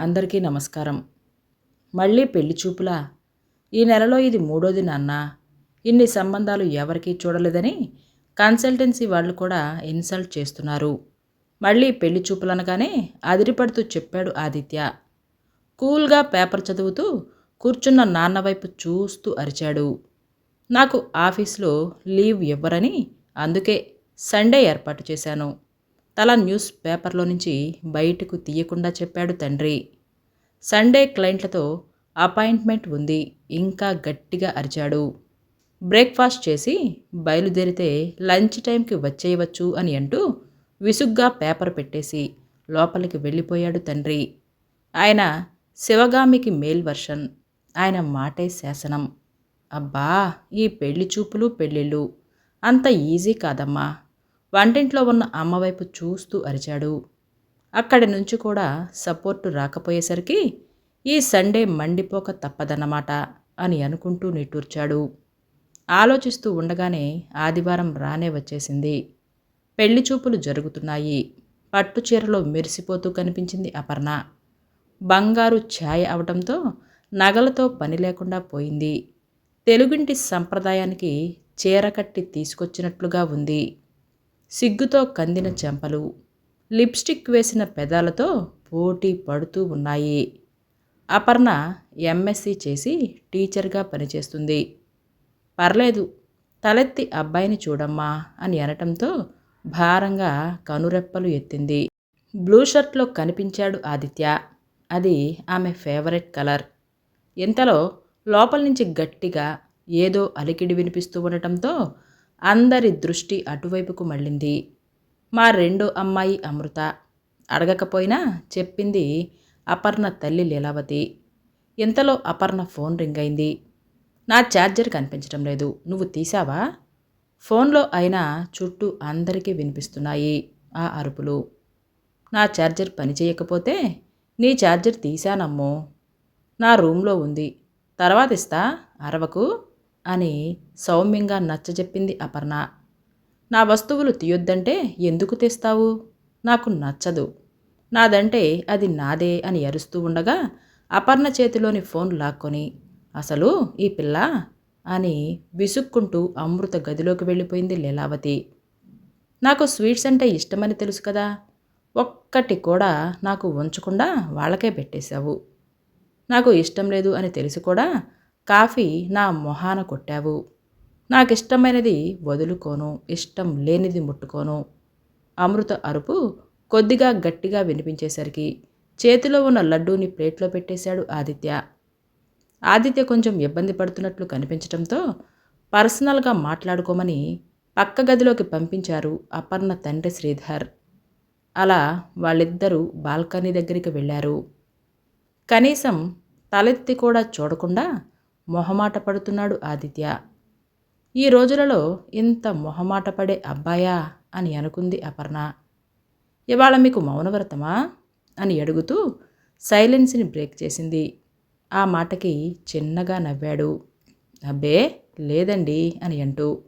అందరికీ నమస్కారం. మళ్ళీ పెళ్ళి చూపులా? ఈ నెలలో ఇది మూడోది నాన్న ఇన్ని సంబంధాలు ఎవరికీ చూడలేదని కన్సల్టెన్సీ వాళ్ళు కూడా ఇన్సల్ట్ చేస్తున్నారు. మళ్ళీ పెళ్ళి చూపులనగానే అదిరిపడుతూ చెప్పాడు ఆదిత్య. కూల్గా పేపర్ చదువుతూ కూర్చున్న నాన్న వైపు చూస్తూ అరిచాడు. నాకు ఆఫీస్లో లీవ్ ఇవ్వరని అందుకే సండే ఏర్పాటు చేశాను. తల న్యూస్ పేపర్లో నుంచి బయటకు తీయకుండా చెప్పాడు తండ్రి. సండే క్లయింట్లతో అపాయింట్మెంట్ ఉంది ఇంకా గట్టిగా అరిచాడు. బ్రేక్ఫాస్ట్ చేసి బయలుదేరితే లంచ్ టైంకి వచ్చేయవచ్చు అని అంటూ విసుగ్గా పేపర్ పెట్టేసి లోపలికి వెళ్ళిపోయాడు తండ్రి. ఆయన శివగామికి మేల్ వర్షన్ ఆయన మాటే శాసనం. అబ్బా ఈ పెళ్ళి చూపులు పెళ్ళిళ్ళు అంత ఈజీ కాదమ్మా. వంటింట్లో ఉన్న అమ్మవైపు చూస్తూ అరిచాడు. అక్కడి నుంచి కూడా సపోర్టు రాకపోయేసరికి ఈ సండే మండిపోక తప్పదన్నమాట అని అనుకుంటూ నిట్టూర్చాడు. ఆలోచిస్తూ ఉండగానే ఆదివారం రానే వచ్చేసింది. పెళ్ళి చూపులు జరుగుతున్నాయి. పట్టు చీరలో మెరిసిపోతూ కనిపించింది అపర్ణ. బంగారు ఛాయ అవటంతో నగలతో పని లేకుండా పోయింది. తెలుగింటి సంప్రదాయానికి చీర కట్టి తీసుకొచ్చినట్లుగా ఉంది. సిగ్గుతో కందిన చెంపలు లిప్స్టిక్ వేసిన పెదాలతో పోటీ పడుతూ ఉన్నాయి. అపర్ణ ఎంఎస్సి చేసి టీచర్గా పనిచేస్తుంది. పర్లేదు తలెత్తి అబ్బాయిని చూడమ్మా అని అనటంతో భారంగా కనురెప్పలు ఎత్తింది. బ్లూ షర్ట్లో కనిపించాడు ఆదిత్య. అది ఆమె ఫేవరెట్ కలర్. ఇంతలో లోపల నుంచి గట్టిగా ఏదో అలికిడి వినిపిస్తూ ఉండటంతో అందరి దృష్టి అటువైపుకు మళ్ళింది. మా రెండో అమ్మాయి అమృత. అడగకపోయినా చెప్పింది అపర్ణ తల్లి లీలావతి. ఇంతలో అపర్ణ ఫోన్ రింగ్ అయింది. నా ఛార్జర్ కనిపించడం లేదు. నువ్వు తీసావా ఫోన్లో అయినా చుట్టూ అందరికీ వినిపిస్తున్నాయి ఆ అరుపులు. నా ఛార్జర్ పనిచేయకపోతే నీ ఛార్జర్ తీశానమ్మో. నా రూమ్లో ఉంది. తర్వాత ఇస్తా. అరవకు. అని సౌమ్యంగా నచ్చజెప్పింది అపర్ణ. నా వస్తువులు తీయొద్దంటే ఎందుకు తెస్తావు? నాకు నచ్చదు. నాదంటే అది నాదే అని అరుస్తూ ఉండగా అపర్ణ చేతిలోని ఫోన్ లాక్కొని అసలు ఈ పిల్ల? అని విసుక్కుంటూ అమృత గదిలోకి వెళ్ళిపోయింది లీలావతి. నాకు స్వీట్స్ అంటే ఇష్టమని తెలుసు కదా. ఒక్కటి కూడా నాకు ఉంచకుండా వాళ్ళకే పెట్టేశావు. నాకు ఇష్టం లేదు అని తెలిసి కూడా కాఫీ నా మొహాన కొట్టావు. నాకు ఇష్టమైనది వదులుకోను ఇష్టం లేనిది ముట్టుకోను. అమృత అరుపు కొద్దిగా గట్టిగా వినిపించేసరికి చేతిలో ఉన్న లడ్డూని ప్లేట్లో పెట్టేశాడు ఆదిత్య. ఆదిత్య కొంచెం ఇబ్బంది పడుతున్నట్లు కనిపించడంతో పర్సనల్గా మాట్లాడుకోమని పక్క గదిలోకి పంపించారు అపర్ణ తండ్రి శ్రీధర్. అలా వాళ్ళిద్దరూ బాల్కనీ దగ్గరికి వెళ్ళారు. కనీసం తలెత్తి కూడా చూడకుండా మొహమాట పడుతున్నాడు ఆదిత్య. ఈ రోజులలో ఇంత మొహమాట పడే అబ్బాయా? అని అనుకుంది అపర్ణ. ఇవాళ మీకు మౌనవ్రతమా? అని అడుగుతూ సైలెన్స్ని బ్రేక్ చేసింది. ఆ మాటకి చిన్నగా నవ్వాడు. అబ్బే లేదండి అని అంటూ.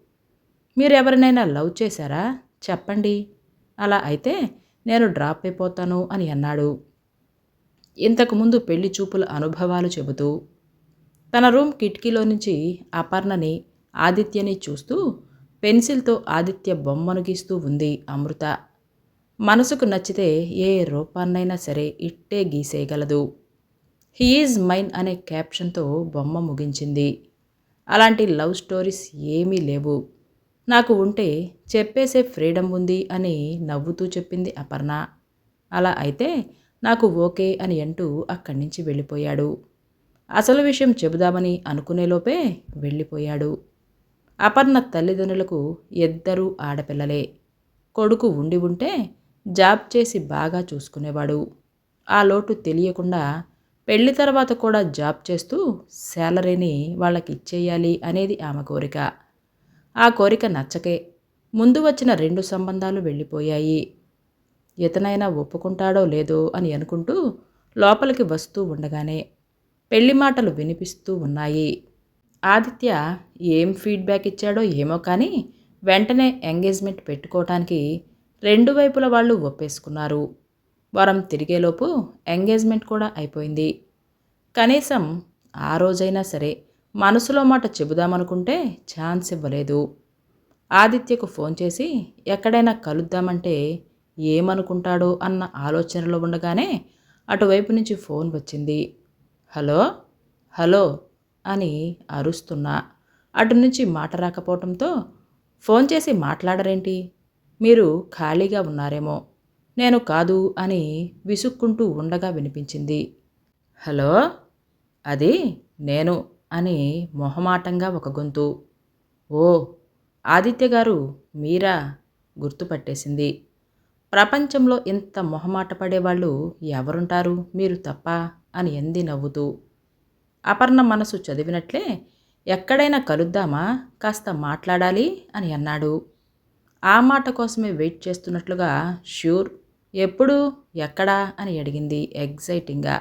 మీరు ఎవరినైనా లవ్ చేశారా? చెప్పండి. అలా అయితే నేను డ్రాప్ అయిపోతాను అని అన్నాడు. ఇంతకుముందు పెళ్ళి చూపుల అనుభవాలు చెబుతూ. తన రూమ్ కిటికీలో నుంచి అపర్ణని ఆదిత్యని చూస్తూ పెన్సిల్తో ఆదిత్య బొమ్మను గీస్తూ ఉంది అమృత. మనసుకు నచ్చితే ఏ రూపాన్నైనా సరే ఇట్టే గీసేయగలదు. హీఈజ్ మైన్ అనే క్యాప్షన్తో బొమ్మ ముగించింది. అలాంటి లవ్ స్టోరీస్ ఏమీ లేవు. నాకు ఉంటే చెప్పేసే ఫ్రీడమ్ ఉంది అని నవ్వుతూ చెప్పింది అపర్ణ. అలా అయితే నాకు ఓకే అని అంటూ అక్కడి నుంచి వెళ్ళిపోయాడు. అసలు విషయం చెబుదామని అనుకునేలోపే వెళ్ళిపోయాడు. అపర్ణ తల్లిదండ్రులకు ఇద్దరూ ఆడపిల్లలే. కొడుకు ఉండి ఉంటే జాబ్ చేసి బాగా చూసుకునేవాడు. ఆ లోటు తెలియకుండా పెళ్ళి తర్వాత కూడా జాబ్ చేస్తూ శాలరీని వాళ్ళకి ఇచ్చేయాలి అనేది ఆమె కోరిక. ఆ కోరిక నచ్చకే ముందు వచ్చిన రెండు సంబంధాలు వెళ్ళిపోయాయి. ఇతనైనా ఒప్పుకుంటాడో లేదో అని అనుకుంటూ లోపలికి వస్తూ ఉండగానే పెళ్ళి మాటలు వినిపిస్తూ ఉన్నాయి. ఆదిత్య ఏం ఫీడ్బ్యాక్ ఇచ్చాడో ఏమో కానీ వెంటనే ఎంగేజ్మెంట్ పెట్టుకోవటానికి రెండు వైపుల వాళ్ళు ఒప్పేసుకున్నారు. వారం తిరిగేలోపు ఎంగేజ్మెంట్ కూడా అయిపోయింది. కనీసం ఆ రోజైనా సరే మనసులో మాట చెబుదామనుకుంటే ఛాన్స్ ఇవ్వలేదు. ఆదిత్యకు ఫోన్ చేసి ఎక్కడైనా కలుద్దామంటే ఏమనుకుంటాడో అన్న ఆలోచనలో ఉండగానే అటువైపు నుంచి ఫోన్ వచ్చింది. హలో హలో అని అరుస్తున్నా. అటు నుంచి మాట రాకపోవడంతో ఫోన్ చేసి మాట్లాడరేంటి? మీరు ఖాళీగా ఉన్నారేమో. నేను కాదు అని విసుక్కుంటూ ఉండగా వినిపించింది. హలో అది నేను అని మొహమాటంగా ఒక గొంతు. ఓ ఆదిత్య గారు మీరా? గుర్తుపట్టేసింది. ప్రపంచంలో ఇంత మొహమాట పడేవాళ్ళు ఎవరుంటారు? మీరు తప్ప అని ఎంది నవ్వుతూ. అపర్ణ మనసు చదివినట్లే ఎక్కడైనా కలుద్దామా? కాస్త మాట్లాడాలి అని అన్నాడు. ఆ మాట కోసమే వెయిట్ చేస్తున్నట్లుగా ష్యూర్ ఎప్పుడు ఎక్కడా అని అడిగింది ఎగ్జైటింగ్గా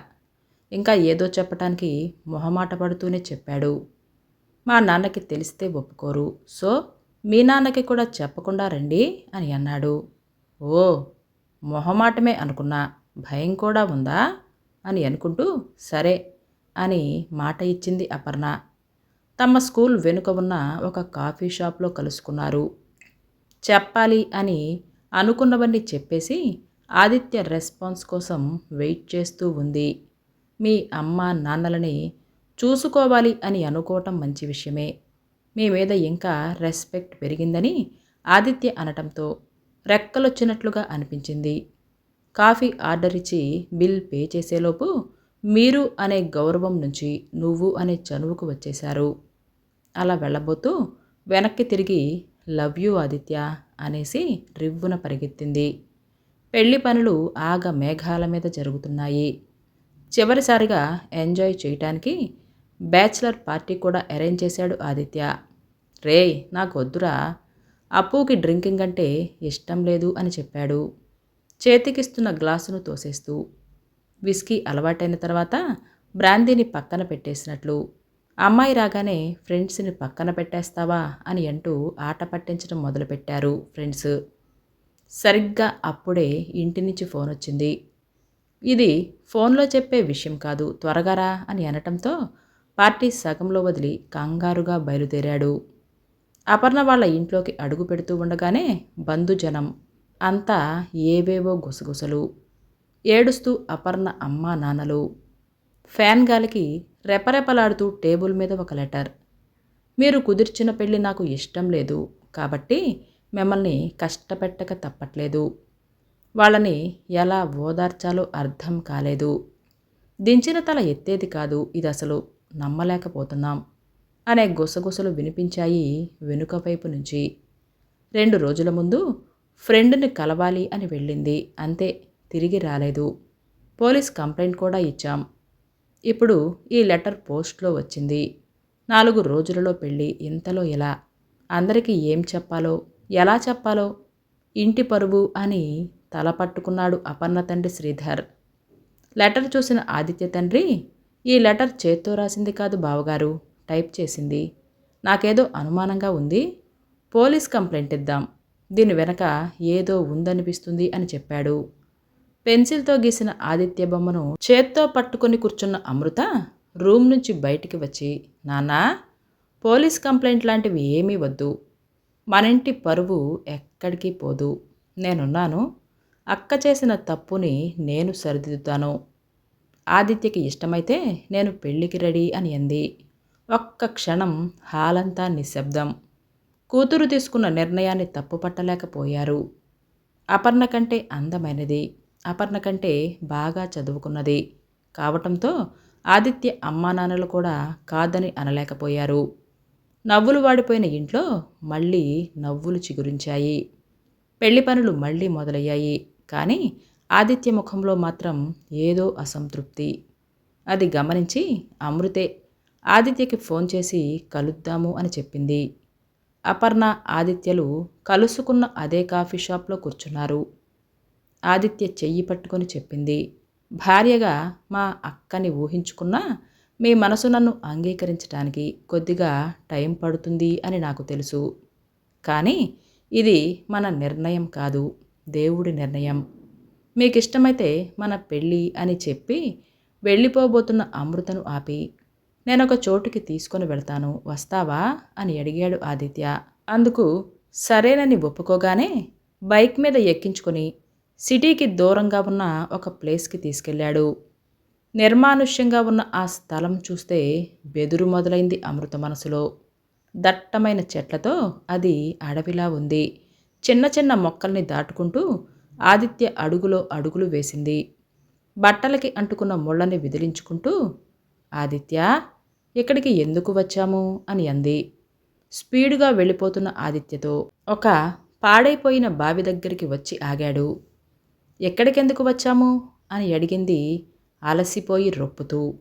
ఇంకా ఏదో చెప్పటానికి మొహమాట పడుతూనే చెప్పాడు. మా నాన్నకి తెలిస్తే ఒప్పుకోరు. సో మీ నాన్నకి కూడా చెప్పకుండా రండి అని అన్నాడు. ఓ మొహమాటమే అనుకున్నా. భయం కూడా ఉందా? అని అనుకుంటూ సరే అని మాట ఇచ్చింది అపర్ణ. తమ స్కూల్ వెనుక ఉన్న ఒక కాఫీ షాప్లో కలుసుకున్నారు. చెప్పాలి అని అనుకున్నవన్నీ చెప్పేసి ఆదిత్య రెస్పాన్స్ కోసం వెయిట్ చేస్తూ ఉంది. మీ అమ్మ నాన్నలని చూసుకోవాలి అని అనుకోవటం మంచి విషయమే. మీ మీద ఇంకా రెస్పెక్ట్ పెరిగిందని ఆదిత్య అనటంతో రెక్కలొచ్చినట్లుగా అనిపించింది. కాఫీ ఆర్డర్ ఇచ్చి బిల్ పే చేసేలోపు మీరు అనే గౌరవం నుంచి నువ్వు అనే చనువుకు వచ్చేశారు. అలా వెళ్ళబోతూ వెనక్కి తిరిగి లవ్ యూ ఆదిత్య అనేసి రివ్వున పరిగెత్తింది. పెళ్ళి పనులు ఆగ మేఘాల మీద జరుగుతున్నాయి. చివరిసారిగా ఎంజాయ్ చేయటానికి బ్యాచిలర్ పార్టీ కూడా అరేంజ్ చేశాడు ఆదిత్య. రే నాకు వద్దురా అప్పుకి డ్రింకింగ్ అంటే ఇష్టం లేదు అని చెప్పాడు. చేతికిస్తున్న గ్లాసును తోసేస్తూ విస్కీ అలవాటైన తర్వాత బ్రాందీని పక్కన పెట్టేసినట్లు అమ్మాయి రాగానే ఫ్రెండ్స్ని పక్కన పెట్టేస్తావా? అని అంటూ ఆట పట్టించడం మొదలుపెట్టారు ఫ్రెండ్స్. సరిగ్గా అప్పుడే ఇంటి నుంచి ఫోన్ వచ్చింది. ఇది ఫోన్లో చెప్పే విషయం కాదు త్వరగా రా అని అనటంతో పార్టీ సగంలో వదిలి కంగారుగా బయలుదేరాడు. అపర్ణ వాళ్ళ ఇంట్లోకి అడుగు పెడుతూ ఉండగానే బంధుజనం అంతా ఏవేవో గుసగుసలు. ఏడుస్తూ అపర్ణ అమ్మా నాన్నలు. ఫ్యాన్ గాలికి రెపరెపలాడుతూ టేబుల్ మీద ఒక లెటర్. మీరు కుదిర్చిన పెళ్ళి నాకు ఇష్టం లేదు కాబట్టి మిమ్మల్ని కష్టపెట్టక తప్పట్లేదు. వాళ్ళని ఎలా ఓదార్చాలో అర్థం కాలేదు. దించిన తల ఎత్తేది కాదు ఇది అసలు నమ్మలేకపోతున్నాం అనే గుసగుసలు వినిపించాయి వెనుక వైపు నుంచి. రెండు రోజుల ముందు ఫ్రెండ్ని కలవాలి అని వెళ్ళింది. అంతే తిరిగి రాలేదు. పోలీస్ కంప్లైంట్ కూడా ఇచ్చాం. ఇప్పుడు ఈ లెటర్ పోస్ట్లో వచ్చింది. నాలుగు రోజులలో పెళ్ళి ఇంతలో ఎలా? అందరికీ ఏం చెప్పాలో? ఎలా చెప్పాలో? ఇంటి పరువు అని తల పట్టుకున్నాడు అపర్ణ తండ్రి శ్రీధర్. లెటర్ చూసిన ఆదిత్య తండ్రి ఈ లెటర్ చేత్తో రాసింది కాదు బావగారు టైప్ చేసింది. నాకేదో అనుమానంగా ఉంది పోలీస్ కంప్లైంట్ ఇద్దాం. దీని వెనక ఏదో ఉందనిపిస్తుంది అని చెప్పాడు. పెన్సిల్తో గీసిన ఆదిత్య బొమ్మను చేత్తో పట్టుకొని కూర్చున్న అమృత రూమ్ నుంచి బయటికి వచ్చి నానా పోలీస్ కంప్లైంట్ లాంటివి ఏమీ వద్దు. మనింటి పరువు ఎక్కడికి పోదు. నేనున్నాను. అక్క చేసిన తప్పుని నేను సరిదిద్దుతాను. ఆదిత్యకి ఇష్టమైతే నేను పెళ్ళికి రెడీ అని అంది. ఒక్క క్షణం హాలంతా నిశ్శబ్దం. కూతురు తీసుకున్న నిర్ణయాన్ని తప్పుపట్టలేకపోయారు. అపర్ణ కంటే అందమైనది. అపర్ణ కంటే బాగా చదువుకున్నది. కావటంతో ఆదిత్య అమ్మానాన్నలు కూడా కాదని అనలేకపోయారు. నవ్వులు వాడిపోయిన ఇంట్లో మళ్ళీ నవ్వులు చిగురించాయి. పెళ్ళి పనులు మళ్ళీ మొదలయ్యాయి. కానీ ఆదిత్య ముఖంలో మాత్రం ఏదో అసంతృప్తి. అది గమనించి అమృతే ఆదిత్యకి ఫోన్ చేసి కలుద్దాము అని చెప్పింది. అపర్ణ ఆదిత్యలు కలుసుకున్న అదే కాఫీ షాప్లో కూర్చున్నారు. ఆదిత్య చెయ్యి పట్టుకొని చెప్పింది భార్యగా మా అక్కని ఊహించుకున్నా మీ మనసు నన్ను అంగీకరించడానికి కొద్దిగా టైం పడుతుంది అని నాకు తెలుసు. కానీ ఇది మన నిర్ణయం కాదు దేవుడి నిర్ణయం. మీకు ఇష్టమైతే మన పెళ్ళి అని చెప్పి వెళ్ళిపోబోతున్న అమృతను ఆపి నేను ఒక చోటుకి తీసుకొని వెళ్తాను వస్తావా? అని అడిగాడు ఆదిత్య. అందుకు సరేనని ఒప్పుకోగానే బైక్ మీద ఎక్కించుకొని సిటీకి దూరంగా ఉన్న ఒక ప్లేస్కి తీసుకెళ్ళాడు. నిర్మానుష్యంగా ఉన్న ఆ స్థలం చూస్తే బెదురు మొదలైంది అమృత మనసులో. దట్టమైన చెట్లతో అది అడవిలా ఉంది. చిన్న చిన్న మొక్కల్ని దాటుకుంటూ ఆదిత్య అడుగులో అడుగులు వేసింది. బట్టలకి అంటుకున్న ముళ్ళని విదిలించుకుంటూ ఆదిత్య ఇక్కడికి ఎందుకు వచ్చాము? అని అంది. స్పీడుగా వెళ్ళిపోతున్న ఆదిత్యతో ఒక పాడైపోయిన బావి దగ్గరికి వచ్చి ఆగాడు. ఎక్కడికెందుకు వచ్చాము? అని అడిగింది అలసిపోయి రొప్పుతూ.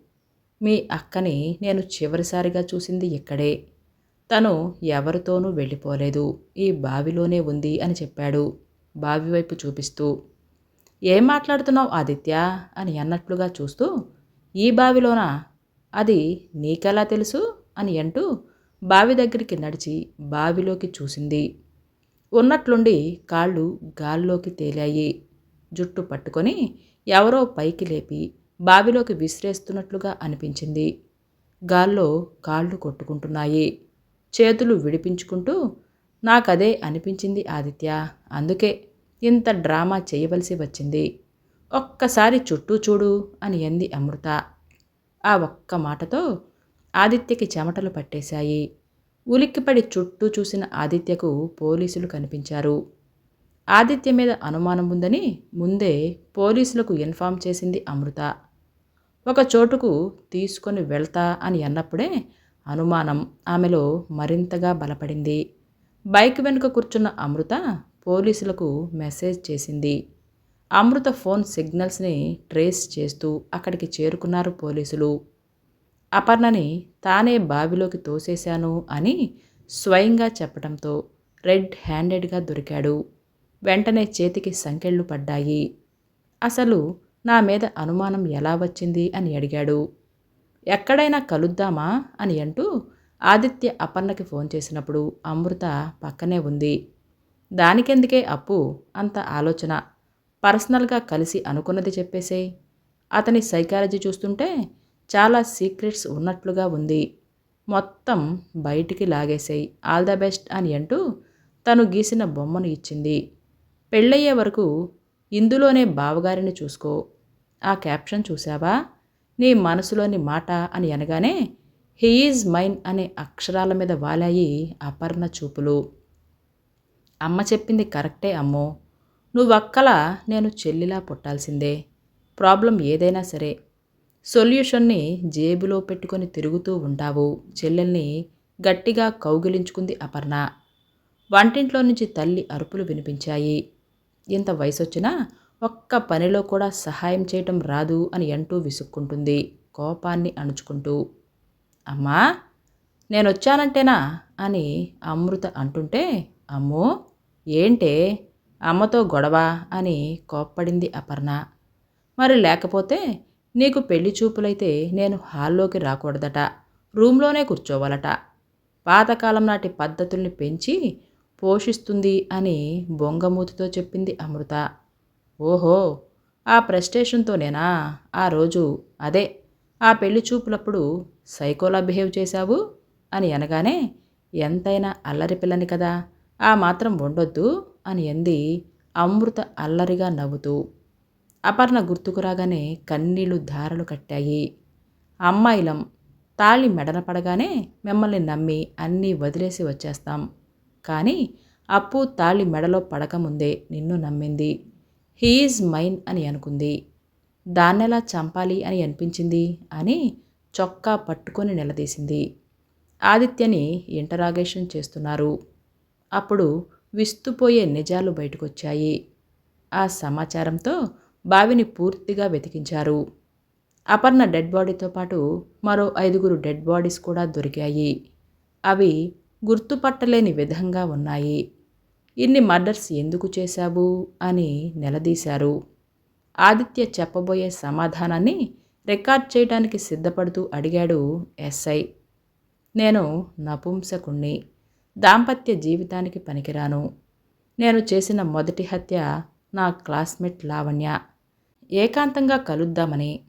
మీ అక్కని నేను చివరిసారిగా చూసింది ఇక్కడే. తను ఎవరితోనూ వెళ్ళిపోలేదు. ఈ బావిలోనే ఉంది అని చెప్పాడు బావి వైపు చూపిస్తూ. ఏం మాట్లాడుతున్నావు ఆదిత్య? అని అన్నట్లుగా చూస్తూ ఈ బావిలోనా? అది నీకెలా తెలుసు? అని అంటూ బావి దగ్గరికి నడిచి బావిలోకి చూసింది. ఉన్నట్లుండి కాళ్ళు గాల్లోకి తేలాయి. జుట్టు పట్టుకొని ఎవరో పైకి లేపి బావిలోకి విసిరేస్తున్నట్లుగా అనిపించింది. గాల్లో కాళ్ళు కొట్టుకుంటున్నాయి. చేతులు విడిపించుకుంటూ నాకదే అనిపించింది ఆదిత్య. అందుకే ఇంత డ్రామా చేయవలసి వచ్చింది. ఒక్కసారి చుట్టూ చూడు అని అంది అమృత. ఆ ఒక్క మాటతో ఆదిత్యకి చెమటలు పట్టేశాయి. ఉలిక్కిపడి చుట్టూ చూసిన ఆదిత్యకు పోలీసులు కనిపించారు. ఆదిత్య మీద అనుమానం ఉందని ముందే పోలీసులకు ఇన్ఫామ్ చేసింది అమృత. ఒక చోటుకు తీసుకొని వెళ్తా అని అన్నప్పుడే అనుమానం ఆమెలో మరింతగా బలపడింది. బైక్ వెనుక కూర్చున్న అమృత పోలీసులకు మెసేజ్ చేసింది. అమృత ఫోన్ సిగ్నల్స్ని ట్రేస్ చేస్తూ అక్కడికి చేరుకున్నారు పోలీసులు. అపర్ణని తానే బావిలోకి తోసేశాను అని స్వయంగా చెప్పడంతో రెడ్ హ్యాండెడ్గా దొరికాడు. వెంటనే చేతికి సంకెళ్ళు పడ్డాయి. అసలు నా మీద అనుమానం ఎలా వచ్చింది అని అడిగాడు. ఎక్కడైనా కలుద్దామా అని అంటూ ఆదిత్య అపర్ణకి ఫోన్ చేసినప్పుడు అమృత పక్కనే ఉంది. దానికెందుకే అప్పు? అంత ఆలోచన. పర్సనల్గా కలిసి అనుకున్నది చెప్పేసే. అతని సైకాలజీ చూస్తుంటే చాలా సీక్రెట్స్ ఉన్నట్లుగా ఉంది. మొత్తం బయటికి లాగేసేయి ఆల్ ద బెస్ట్ అని అంటూ తను గీసిన బొమ్మను ఇచ్చింది. పెళ్ళయ్యే వరకు ఇందులోనే బావగారిని చూసుకో. ఆ క్యాప్షన్ చూసావా నీ మనసులోని మాట అని అనగానే హీఈజ్ మైన్ అనే అక్షరాల మీద వాలాయి అపర్ణ చూపులు. అమ్మ చెప్పింది కరెక్టే అమ్మో. నువ్వక్కల నేను చెల్లిలా పుట్టాల్సిందే. ప్రాబ్లం ఏదైనా సరే. సొల్యూషన్ని జేబులో పెట్టుకొని తిరుగుతూ ఉంటావు. చెల్లెల్ని గట్టిగా కౌగిలించుకుంది అపర్ణ. వంటింట్లో నుంచి తల్లి అరుపులు వినిపించాయి. ఇంత వయసొచ్చినా ఒక్క పనిలో కూడా సహాయం చేయటం రాదు అని అంటూ విసుక్కుంటుంది కోపాన్ని అణుచుకుంటూ. అమ్మా నేనొచ్చానంటేనా? అని అమృత అంటుంటే అమ్మో ఏంటే? అమ్మతో గొడవ అని కోప్పడింది అపర్ణ. మరి లేకపోతే నీకు పెళ్ళి చూపులైతే నేను హాల్లోకి రాకూడదట రూమ్లోనే కూర్చోవాలట. పాతకాలం నాటి పద్ధతుల్ని పెంచి పోషిస్తుంది అని బొంగమూతితో చెప్పింది అమృత. ఓహో ఆ ప్రెస్టేషన్తోనేనా? ఆ రోజు అదే ఆ పెళ్ళి చూపులప్పుడు సైకోలా బిహేవ్ చేశావు? అని అనగానే ఎంతైనా అల్లరి పిల్లని కదా ఆ మాత్రం ఉండొద్దు అని అంది అమృత అల్లరిగా నవ్వుతూ అపర్ణ గుర్తుకు రాగానే కన్నీళ్ళు ధారలు కట్టాయి. అమ్మాయిలం తాళి మెడన పడగానే మిమ్మల్ని నమ్మి అన్నీ వదిలేసి వచ్చేస్తాం. కానీ అప్పు తాళి మెడలో పడకముందే నిన్ను నమ్మింది. హీఈజ్ మైన్ అని అనుకుంది. దాన్నెలా చంపాలి అని అనిపించింది అని చొక్కా పట్టుకొని నిలదీసింది. ఆదిత్యని ఇంటరాగేషన్ చేస్తున్నారు. అప్పుడు విస్తుపోయే నిజాలు బయటకొచ్చాయి. ఆ సమాచారంతో బావిని పూర్తిగా వెతికించారు. అపర్ణ డెడ్ బాడీతో పాటు మరో ఐదుగురు డెడ్ బాడీస్ కూడా దొరికాయి. అవి గుర్తుపట్టలేని విధంగా ఉన్నాయి. ఇన్ని మర్డర్స్ ఎందుకు చేశావు? అని నిలదీశారు. ఆదిత్య చెప్పబోయే సమాధానాన్ని రికార్డ్ చేయడానికి సిద్ధపడుతూ అడిగాడు ఎస్ఐ. నేను నపుంసకుణ్ణి. దాంపత్య జీవితానికి పనికిరాను. నేను చేసిన మొదటి హత్య నా క్లాస్మేట్ లావణ్య. ఏకాంతంగా కలుద్దామని.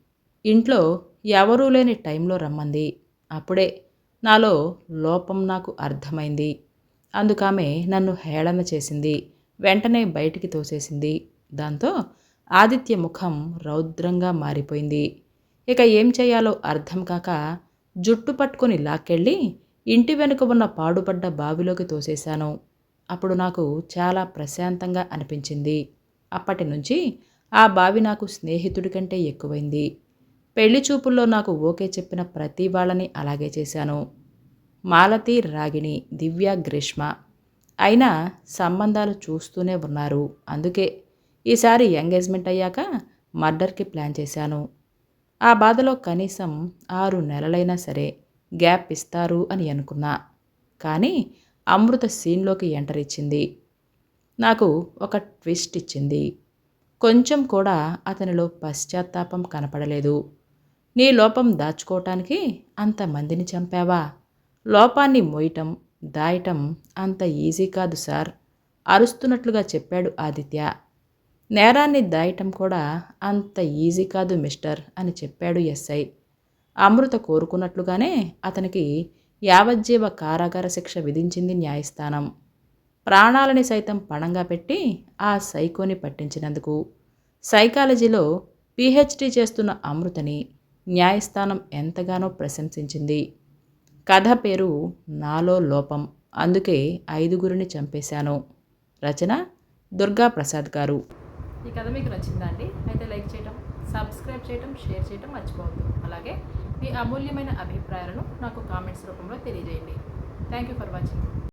ఇంట్లో ఎవరూ లేని టైంలో రమ్మంది. అప్పుడే నాలో లోపం నాకు అర్థమైంది. అందుకామె నన్ను హేళన చేసింది. వెంటనే బయటికి తోసేసింది. దాంతో ఆదిత్య ముఖం రౌద్రంగా మారిపోయింది. ఇక ఏం చేయాలో అర్థం కాక జుట్టు పట్టుకొని లాక్కెళ్ళి ఇంటి వెనుక ఉన్న పాడుపడ్డ బావిలోకి తోసేశాను. అప్పుడు నాకు చాలా ప్రశాంతంగా అనిపించింది. అప్పటి నుంచి ఆ బావి నాకు స్నేహితుడి కంటే ఎక్కువైంది. పెళ్ళి చూపుల్లో నాకు ఓకే చెప్పిన ప్రతి వాళ్ళని అలాగే చేశాను. మాలతి రాగిణి దివ్య గ్రీష్మ అయినా సంబంధాలు చూస్తూనే ఉన్నారు. అందుకే ఈసారి ఎంగేజ్మెంట్ అయ్యాక మర్డర్కి ప్లాన్ చేశాను. ఆ బాధలో కనీసం ఆరు నెలలైనా సరే గ్యాప్ ఇస్తారు అని అనుకున్నా. కానీ అమృత సీన్లోకి ఎంటర్ ఇచ్చింది. నాకు ఒక ట్విస్ట్ ఇచ్చింది. కొంచెం కూడా అతనిలో పశ్చాత్తాపం కనపడలేదు. నీ లోపం దాచుకోవటానికి అంతమందిని చంపావా? లోపాన్ని మోయటం దాయటం అంత ఈజీ కాదు సార్. అరుస్తున్నట్లుగా చెప్పాడు ఆదిత్య. నేరాన్ని దాయటం కూడా అంత ఈజీ కాదు మిస్టర్ అని చెప్పాడు ఎస్ఐ. అమృత కోరుకున్నట్లుగానే అతనికి యావజ్జీవ కారాగార శిక్ష విధించింది న్యాయస్థానం. ప్రాణాలని సైతం పణంగా పెట్టి ఆ సైకోని పట్టించినందుకు సైకాలజీలో పీహెచ్డీ చేస్తున్న అమృతని న్యాయస్థానం ఎంతగానో ప్రశంసించింది. కథ పేరు నాలో లోపం. అందుకే ఐదుగురిని చంపేశాను. రచన దుర్గా ప్రసాద్ గారు. ఈ కథ మీకు నచ్చిందా అండి? అయితే లైక్ చేయడం సబ్స్క్రైబ్ చేయటం షేర్ చేయడం మర్చిపోవద్దు. అలాగే మీ అమూల్యమైన అభిప్రాయాలను నాకు కామెంట్స్ రూపంలో తెలియజేయండి. Thank you for watching